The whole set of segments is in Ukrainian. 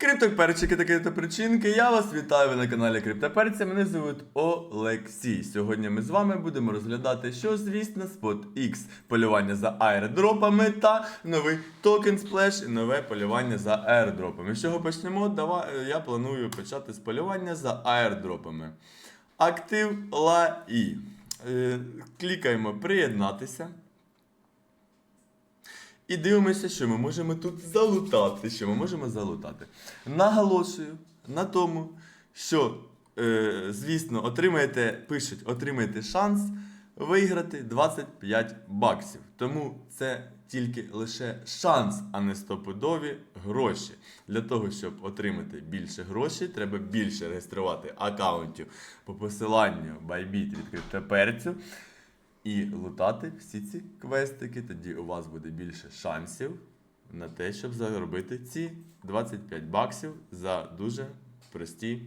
Криптоперчики та криптопричинки, я вас вітаю ви на каналі Криптоперця. Мене звуть Олексій. Сьогодні ми з вами будемо розглядати, що звісно, Spot X, полювання за аердропами та новий токен Splash і нове полювання за аердропами. З чого почнемо? Давай, я планую почати з полювання за аердропами. Актив LAI. Е, Клікаємо приєднатися. І дивимося, що ми можемо тут залутати. Що ми можемо залутати. Наголошую на тому, що, е, звісно, отримаєте, пишуть, отримаєте шанс виграти 25 баксів. Тому це тільки лише шанс, а не стопудові гроші. Для того, щоб отримати більше грошей, треба більше реєструвати аккаунтів по посиланню Bybit від криптоперцю і лутати всі ці квестики, тоді у вас буде більше шансів на те, щоб заробити ці 25 баксів за дуже прості.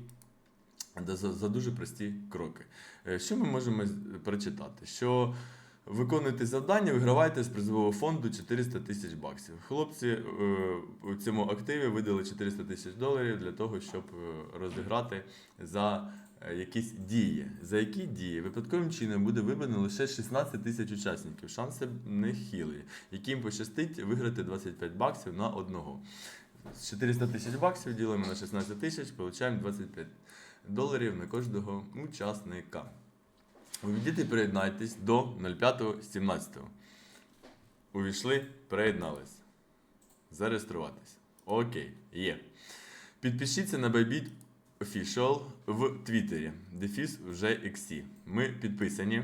За, за дуже прості кроки. Е, Що ми можемо прочитати? Що виконуєте завдання, виграваєте з призового фонду 400 тисяч баксів. Хлопці е, у цьому активі видали 400 тисяч доларів для того, щоб е, розіграти за якісь дії. За які дії випадковим чином буде вибрано лише 16 тисяч учасників. Шанси нехилі, яким пощастить виграти 25 баксів на одного. З 400 тисяч баксів ділимо на 16 тисяч, получаємо 25 доларів на кожного учасника. Увійдіть і приєднайтесь до 05.17. Увійшли, приєднались. Зареєструватись. Окей, є. Підпишіться на Bybit Official в Твіттері. Дефіс вже XC. Ми підписані.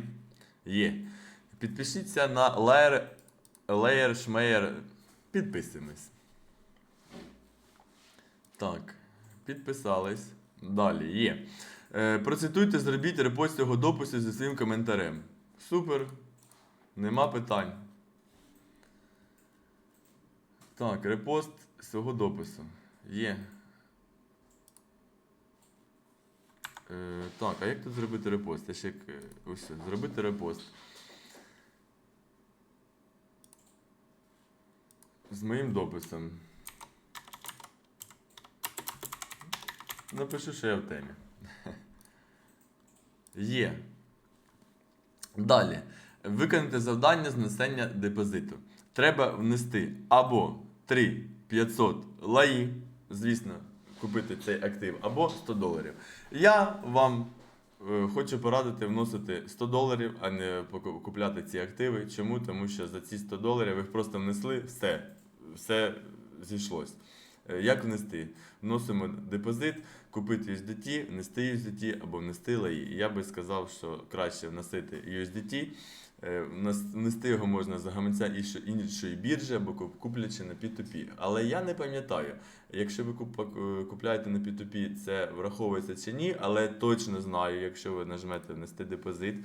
Є. Підпишіться на Layer, Layer Schmeyer. Підписуємось. Так, підписались. Далі є. Е, процитуйте, зробіть репост цього допису зі своїм коментарем. Супер. Нема питань. Так, репост свого допису. Є. Е, так, а як тут зробити репост? Я ще як, е, ось, зробити репост. З моїм дописом. Напишу, що я в темі. Є. Далі. Виконати завдання з внесення депозиту. Треба внести або 3500 лаї, звісно, купити цей актив, або 100 доларів. Я вам е, хочу порадити вносити 100 доларів, а не купляти ці активи. Чому? Тому що за ці 100 доларів ви просто внесли, все, все зійшлось. Е, Як внести? Вносимо депозит, купити USDT, внести USDT або внести лаї. Я би сказав, що краще вносити USDT. Е, внес- його можна за гаманця іншої- іншої біржі або куплячи на P2P. Але я не пам'ятаю, якщо ви е, купляєте на P2P, це враховується чи ні, але точно знаю, якщо ви нажмете внести депозит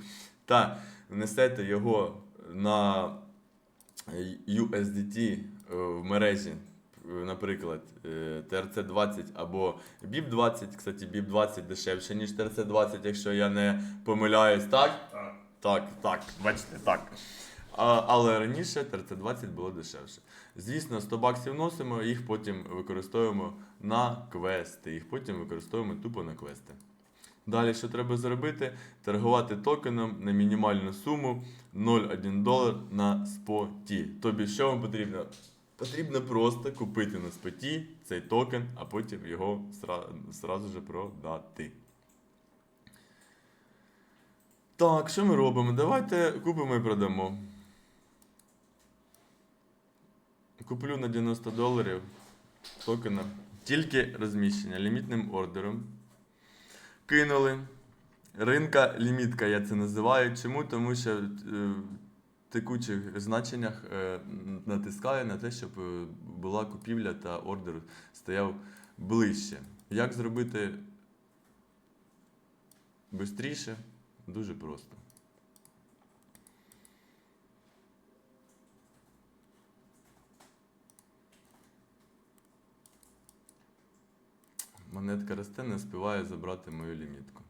та внесете його на USDT е, в мережі, наприклад, е, TRC20 або BIP20. Кстати, BIP20 дешевше, ніж TRC20, якщо я не помиляюсь, так? Так. Так, так, бачите, так. А, але раніше TRC20 було дешевше. Звісно, 100 баксів носимо, їх потім використовуємо на квести. Їх потім використовуємо тупо на квести. Далі, що треба зробити? Торгувати токеном на мінімальну суму 0,1 долар на споті. Тобі, що вам потрібно? Потрібно просто купити на споті цей токен, а потім його сра- сразу же продати. Так, що ми робимо? Давайте купимо і продамо. Куплю на 90 доларів токена. Тільки розміщення лімітним ордером. Кинули. Ринка лімітка, я це називаю. Чому? Тому що е, в текучих значеннях е, натискаю на те, щоб е, була купівля та ордер стояв ближче. Як зробити швидше? Дуже просто. Монетка росте, не співає забрати мою лімітку.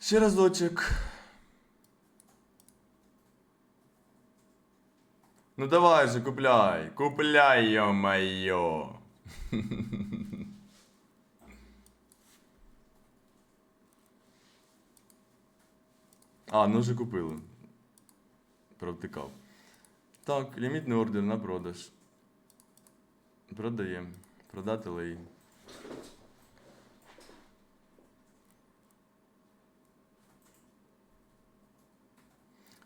Ще разочок. Ну давай же, купляй. Купляй, йо-майо. А, ну вже купили. Провтикав. Так, лімітний ордер на продаж. Продаємо. Продати леї.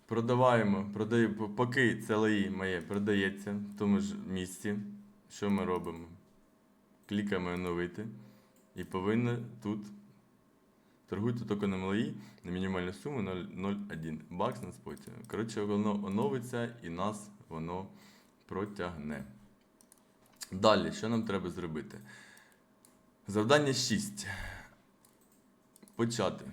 Продаваємо, продаю, поки це леї моє продається в тому ж місці. Що ми робимо? Клікаємо оновити. І повинно тут. Торгуйте токеном леї на мінімальну суму 0,01 бакс на споті. Коротше, воно оновиться і нас воно протягне. Далі, що нам треба зробити? Завдання 6. Почати.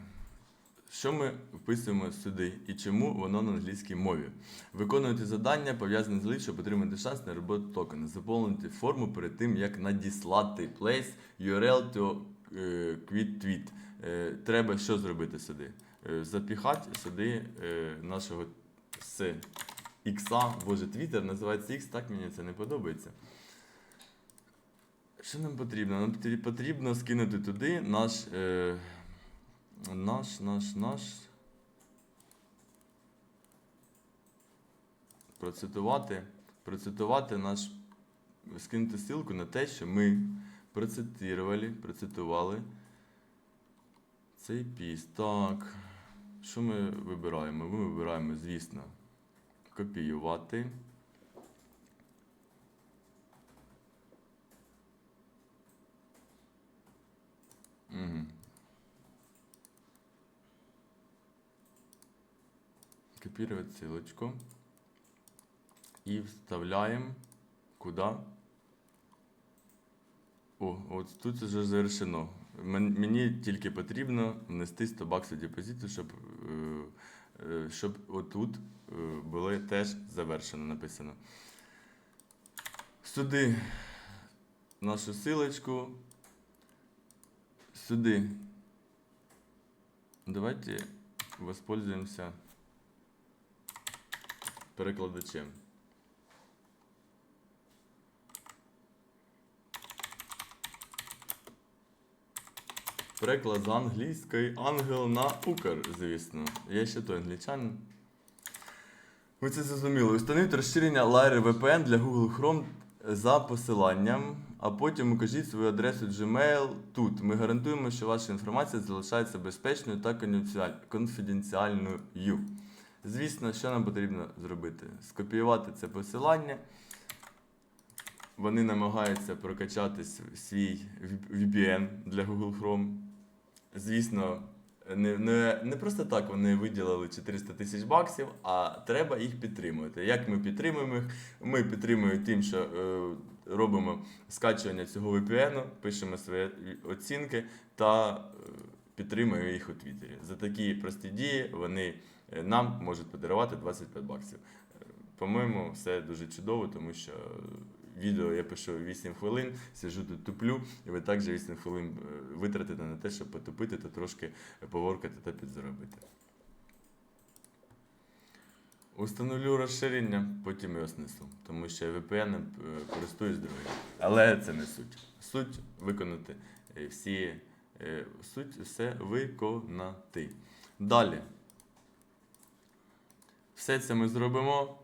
Що ми вписуємо сюди і чому воно на англійській мові? Виконуйте завдання, пов'язане з лист, щоб отримати шанс на роботу токена. Заповнити форму перед тим, як надіслати place URL to е, tweet. Е, Треба що зробити сюди? Е, Запіхати сюди нашого з X, боже, Twitter називається X, так мені це не подобається. Що нам потрібно? Нам потрібно скинути туди наш. Наш, наш, наш. Процитувати. Процитувати наш. Скинути ссылку на те, що ми процитували, процитували цей піс. Так. Що ми вибираємо? Ми вибираємо, звісно, копіювати. Угу. Копировать ссылочку. И вставляем куда? О, от тут вже завершено. Мені тільки потрібно внести 100 баксів депозиту, щоб, е, е, щоб отут е, було теж завершено написано. Сюди нашу силочку. Сюди. Давайте воспользуемся перекладачем. Переклад з англійської ангел на укр, звісно. Я ще той англічанин. Ви це зрозуміли. Установіть розширення Lyra VPN для Google Chrome за посиланням, а потім укажіть свою адресу Gmail тут. Ми гарантуємо, що ваша інформація залишається безпечною та конфіденціальною. Звісно, що нам потрібно зробити? Скопіювати це посилання. Вони намагаються прокачати свій VPN для Google Chrome. Звісно, не, не, не просто так вони виділили 400 тисяч баксів, а треба їх підтримувати. Як ми підтримуємо їх? Ми підтримуємо тим, що е, робимо скачування цього VPN, пишемо свої оцінки та е, підтримуємо їх у Твіттері. За такі прості дії вони е, нам можуть подарувати 25 баксів. Е, По-моєму, все дуже чудово, тому що відео я пишу 8 хвилин, сиджу тут туплю, і ви також 8 хвилин е, витратите на те, щоб потупити та трошки поворкати та підзаробити. Установлю розширення, потім його снесу, тому що я VPN е, користуюсь другим. Але це не суть. Суть виконати е, всі. Суть все виконати. Далі. Все це ми зробимо.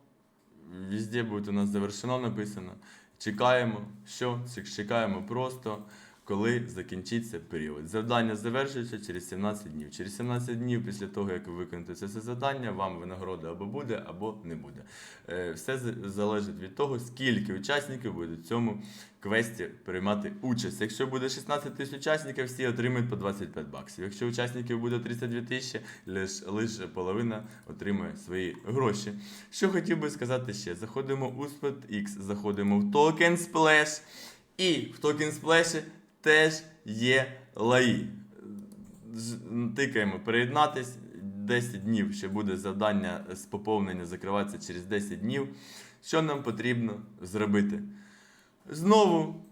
Везде буде у нас завершено написано. Чекаємо, що? Чекаємо просто, коли закінчиться період. Завдання завершується через 17 днів. Через 17 днів після того, як ви виконаєте це завдання, вам винагорода або буде, або не буде. Е, Все залежить від того, скільки учасників буде в цьому квесті приймати участь. Якщо буде 16 тисяч учасників, всі отримають по 25 баксів. Якщо учасників буде 32 тисячі, лише лише половина отримає свої гроші. Що хотів би сказати ще: заходимо у SpotX, заходимо в Token Splash, і в Token Splash теж є лаї. Тикаємо приєднатись. 10 днів ще буде завдання з поповнення закриватися через 10 днів. Що нам потрібно зробити? Знову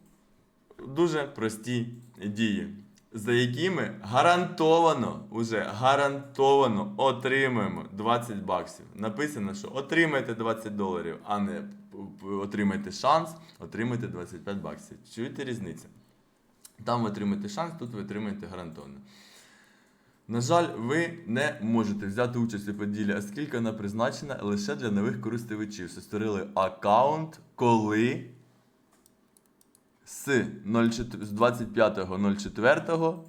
дуже прості дії, за якими гарантовано, уже гарантовано отримаємо 20 баксів. Написано, що отримаєте 20 доларів, а не отримаєте шанс, отримаєте 25 баксів. Чуєте різницю? Там ви отримаєте шанс, тут ви отримаєте гарантовано. На жаль, ви не можете взяти участь у поділі, оскільки вона призначена лише для нових користувачів, що створили аккаунт, коли з 04 з 25.04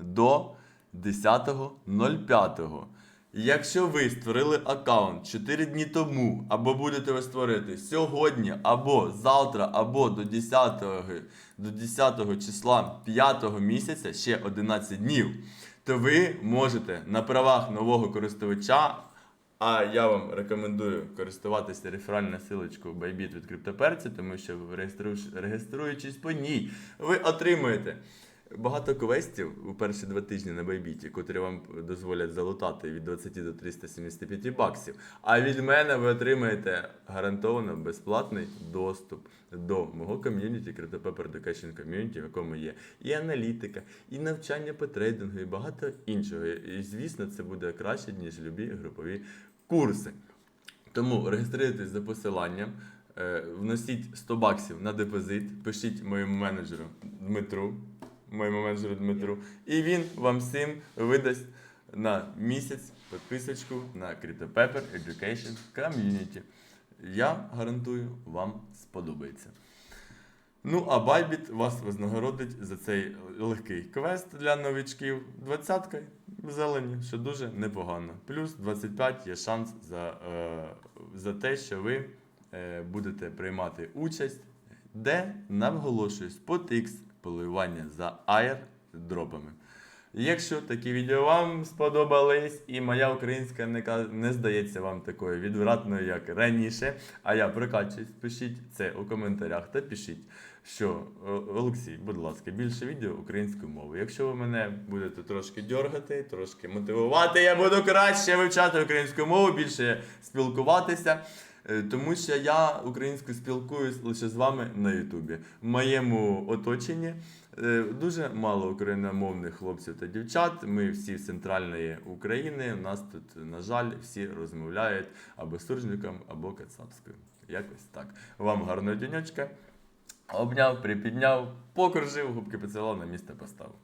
до 10.05. Якщо ви створили аккаунт 4 дні тому, або будете ви створити сьогодні, або завтра, або до 10, до 10 числа 5 місяця, ще 11 днів, то ви можете на правах нового користувача а я вам рекомендую користуватися реферальною силочкою Bybit від криптоперці, тому що реєструючись по ній, ви отримуєте багато квестів у перші два тижні на Bybit, котрі вам дозволять залутати від 20 до 375 баксів. А від мене ви отримаєте гарантовано безплатний доступ до мого ком'юніті CryptoPepper Education Community, в якому є і аналітика, і навчання по трейдингу, і багато іншого. І звісно, це буде краще, ніж любі групові курси. Тому реєструйтесь за посиланням, е, вносіть 100 баксів на депозит, пишіть моєму менеджеру Дмитру, моєму менеджеру Дмитру, і він вам всім видасть на місяць підписочку на CryptoPepper Education Community. Я гарантую, вам сподобається. Ну, а Байбіт вас вознагородить за цей легкий квест для новичків. Двадцяткою в зелені, що дуже непогано. Плюс 25 є шанс за, е, за те, що ви е, будете приймати участь, де наголошую SpotX поливання за аєр-дропами. Якщо такі відео вам сподобались, і моя українська не, не здається вам такою відвратною, як раніше, а я прокачуюсь, пишіть це у коментарях та пишіть, що Олексій, будь ласка, більше відео українською мовою. Якщо ви мене будете трошки дьоргати, трошки мотивувати, я буду краще вивчати українську мову, більше спілкуватися. Е, Тому що я українською спілкуюсь лише з вами на Ютубі. В моєму оточенні е, дуже мало україномовних хлопців та дівчат. Ми всі з центральної України. У нас тут, на жаль, всі розмовляють або суржником, або кацапською. Якось так. Вам гарного діньочка. Обняв, припідняв, покружив, губки поцілував, на місце поставив.